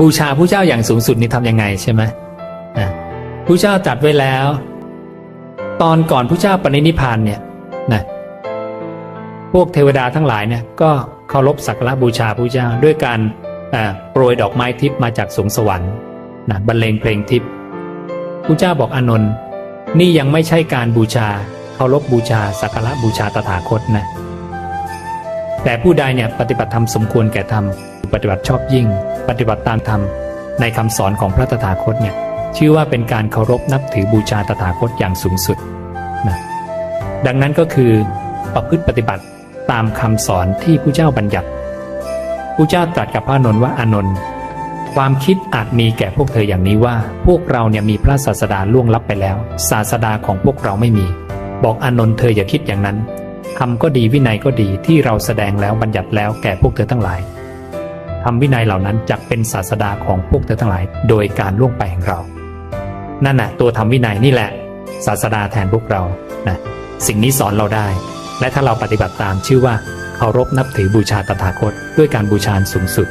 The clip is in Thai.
บูชาผู้เจ้าอย่างสูงสุดนี่ทำยังไงใช่ไหมอะผู้เจ้าตรัสไว้แล้ว ตอนก่อนผู้เจ้าปรินิพานเนี่ยนะพวกเทวดาทั้งหลายเนี่ยก็เคารพสักการะบูชาผู้เจ้าด้วยการโปรยดอกไม้ทิพย์มาจากสวงสวรรค์นะบรรเลงเพลงทิพย์ผู้เจ้าบอกอานนท์นี่ยังไม่ใช่การบูชาเคารพบูชาสักการะบูชาตถาคตนะ แต่ผู้ใดเนี่ยปฏิบัติธรรมสมควรแก่ธรรมปฏิบัติชอบยิ่ง ปฏิบัติตามธรรมในคำสอนของพระตถาคตเนี่ยชื่อว่าเป็นการเคารพนับถือบูชาตถาคตอย่างสูงสุดนะดังนั้นก็คือประพฤติปฏิบัติตามคำสอนที่ผู้เจ้าบัญญัติผู้เจ้าตรัสกับพระนนท์ว่าอานนท์ความคิดอาจมีแก่พวกเธออย่างนี้ว่า พวกเราเนี่ยมีพระศาสดาล่วงลับไปแล้ว ศาสดาของพวกเราไม่มี บอกอานนท์เธออย่าคิดอย่างนั้น คำก็ดีวินัยก็ดีที่เราแสดงแล้วบัญญัติแล้วแก่พวกเธอทั้งหลายทำวินัยเหล่านั้นจักเป็นศาสดาของพวกเธอทั้งหลาย โดยการล่วงไปของเรา นั่นน่ะตัวทำวินัยนี่แหละ ศาสดาแทนพวกเรานะสิ่งนี้สอนเราได้ และถ้าเราปฏิบัติตามชื่อว่าเคารพนับถือบูชาตถาคต ด้วยการบูชาสูงสุด